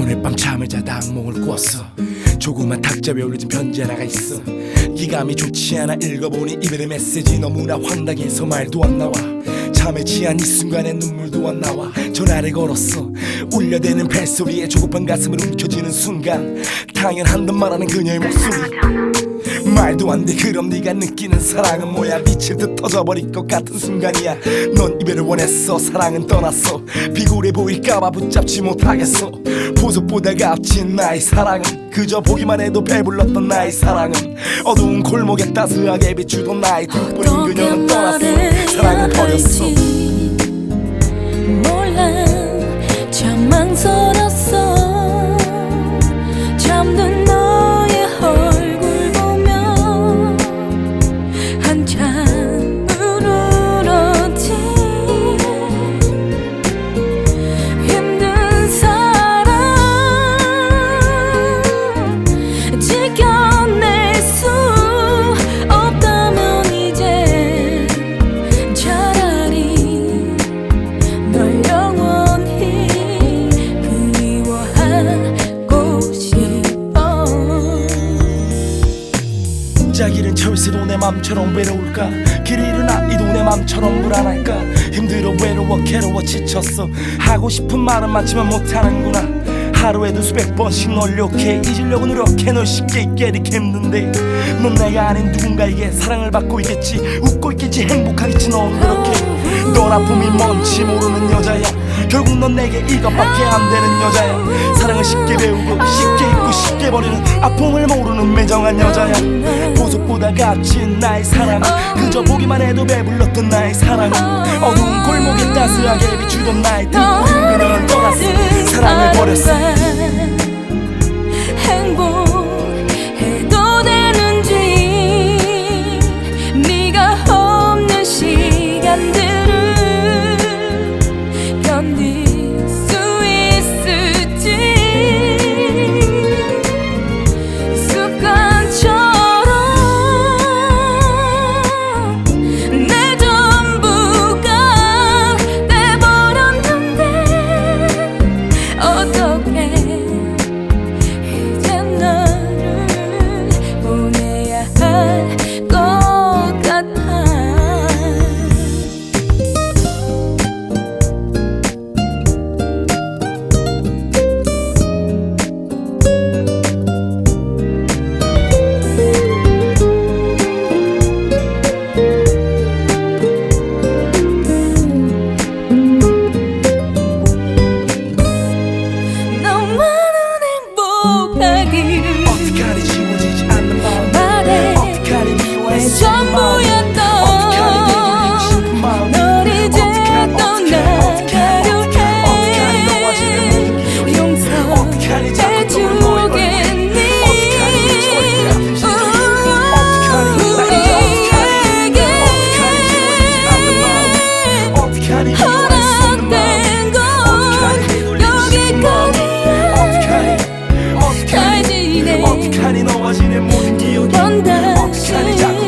오늘 밤 잠을 자다 악몽을 꿨어. 조그만 탁자 위에 올려진 편지 하나가 있어. 기감이 좋지 않아 읽어보니 이별의 메시지 너무나 황당해서 말도 안 나와 잠에 취한 이 순간에 눈물도 안 나와. 전화를 걸었어. 울려대는 벨소리에 조급한 가슴을 움켜쥐는 순간 당연한 듯 말하는 그녀의 목소리. 말도 안 돼. 그럼 네가 느끼는 사랑은 뭐야? 미칠 듯 터져버릴 것 같은 순간이야. 넌 이별을 원했어. 사랑은 떠났어. 비굴해 보일까봐 붙잡지 못하겠어. 보석보다 값진 나의 사랑은 그저 보기만 해도 배불렀던 나의 사랑은 어두운 골목에 따스하게 비추던 나의 등불인 어떻게 그녀는 떠났어 사 자기는 철새도 내 맘처럼 외로울까? 길 잃은 아이도 내 맘처럼 불안할까? 힘들어 외로워 괴로워 지쳤어. 하고 싶은 말은 많지만 못하는구나. 하루에도 수백 번씩 널 욕해. 잊으려고 노력해 널 쉽게 잊게 이렇게 힘든데. 넌 내가 아닌 누군가에게 사랑을 받고 있겠지. 웃고 있겠지. 행복하겠지. 넌 그렇게. 넌 아픔이 뭔지 모르는 여자야 결국 넌 내게 이것밖에 안 되는 여자야. 사랑을 쉽게 배우고 쉽게 잊고 쉽게 버리는 아픔을 모르는 매정한 여자야. 보석보다 값진 나의 사랑. 그저 보기만 해도 배불렀던 나의 사랑. 어두운 골목에 따스하게 비추던 나의 등불 그녀는 떠났어. 사랑을 버렸어 어떡하니 어떡하니 너와 지낸 모든 기억이 어떡하니 자꾸